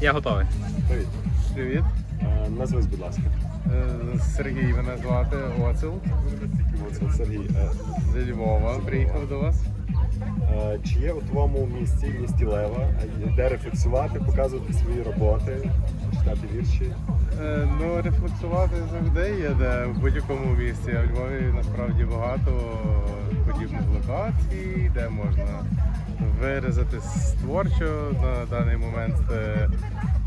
Я готовий. Привіт. Привіт, Е, Назвись, будь ласка. Е, Сергій мене звати Оцел Оцел Сергій. Е, з Львова. Приїхав до вас. Е, Чи є у твоєму місті, місті Лева, де рефлексувати, показувати свої роботи, читати вірші? Е, Ну, рефлексувати завжди є, де в будь-якому місці. А в Львові насправді багато подібних локацій, де можна виразитись творчо на даний момент. е,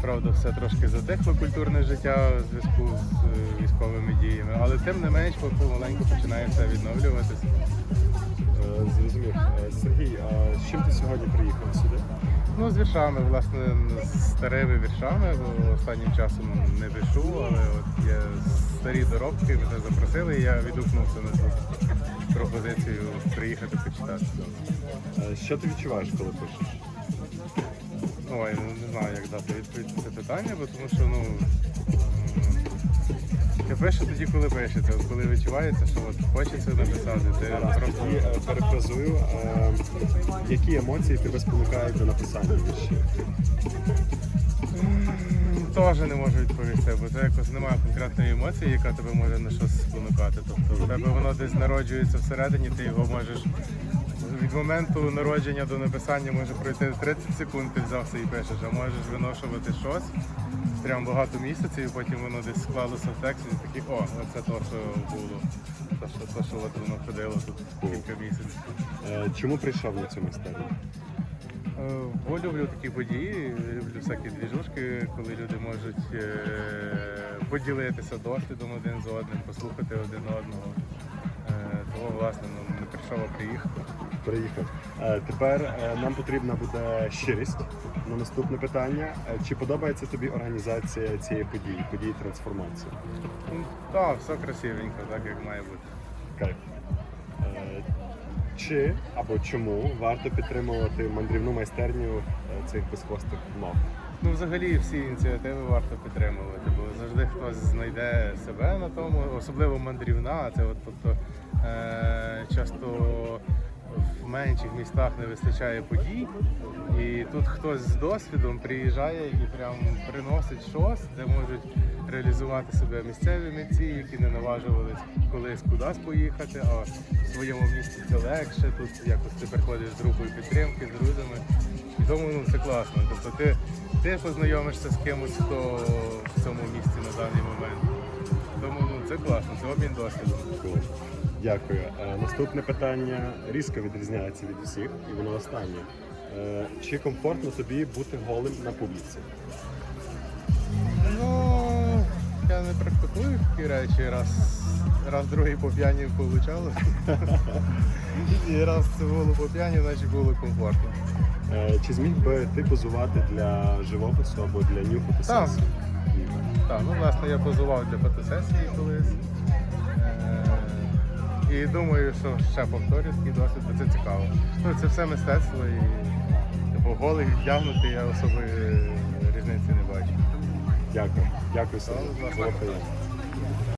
Правда, все трошки затихло культурне життя у зв'язку з військовими діями, але тим не менш помаленьку починає все відновлюватися. Е, Зрозумів. Е, Сергій, а з чим ти сьогодні приїхав сюди? Ну, з віршами, власне, з старими віршами. бо Останнім часом не пишу, але от є старі доробки, мене запросили, і я відгукнувся на цю пропозицію приїхати почитати. Е, Що ти відчуваєш, коли пишеш? Ой, ну не знаю, як дати відповідь на це питання, бо тому що ну. М, Я пишу тоді, коли пишеться, от коли відчувається, що от хочеться написати, ти просто е, перефразую. Е, Які емоції тебе спонукають до написання віршів? Теж не можу відповісти, бо це якось немає конкретної емоції, яка тебе може на щось спонукати. Тобто в тебе воно десь народжується всередині, ти його можеш від моменту народження до написання може пройти 30 секунд, ти взявся і пишеш, а можеш виношувати щось прям багато місяців, і потім воно десь склалося в тексті, і такий, о, оце то, що було. То, що, то, що от воно ходило тут кілька місяців. Е, Чому прийшов на цю майстерню? Е, Бо люблю такі події, люблю всякі двіжушки, коли люди можуть е, поділитися досвідом один з одним, послухати один одного. Е, Тому, власне, ну, не прийшов, а приїхав. Приїхав. Е, Тепер е, нам потрібна буде щирість на наступне питання. Е, Чи подобається тобі організація цієї події, події трансформації? Так, все красивенько, так як має бути. Кайф. Чи або чому варто підтримувати мандрівну майстерню цих безхвостих мав? Ну, взагалі всі ініціативи варто підтримувати, бо завжди хтось знайде себе на тому, особливо мандрівна. Це от, тобто е, часто в менших містах не вистачає подій, і тут хтось з досвідом приїжджає і прям приносить щось, де можуть реалізувати себе місцеві митці, які не наважувались колись кудись поїхати, а в своєму місті це легше. Тут якось ти приходиш з групою підтримки, з друзями. І тому ну, це класно. Тобто ти, ти познайомишся з кимось, хто в цьому місці на даний момент. Тому ну, це класно, це обмін досвідом. Дякую. Е, Наступне питання різко відрізняється від усіх, і воно останнє. Е, Чи комфортно тобі бути голим на публіці? Ну, я не практикую такі речі, раз, раз другий по п'яні получало. І раз це було по п'яні, значить було комфортно. Е, Чи зміг би ти позувати для живопису або для ню Так. фотосесії? Так, ну власне я позував для фотосесії колись. Е, І думаю, що ще повторю такий досвід, бо це цікаво. Ну, це все мистецтво і типу, голий вдягнути я особої різниці не бачу. Дякую. Дякую, Сергій.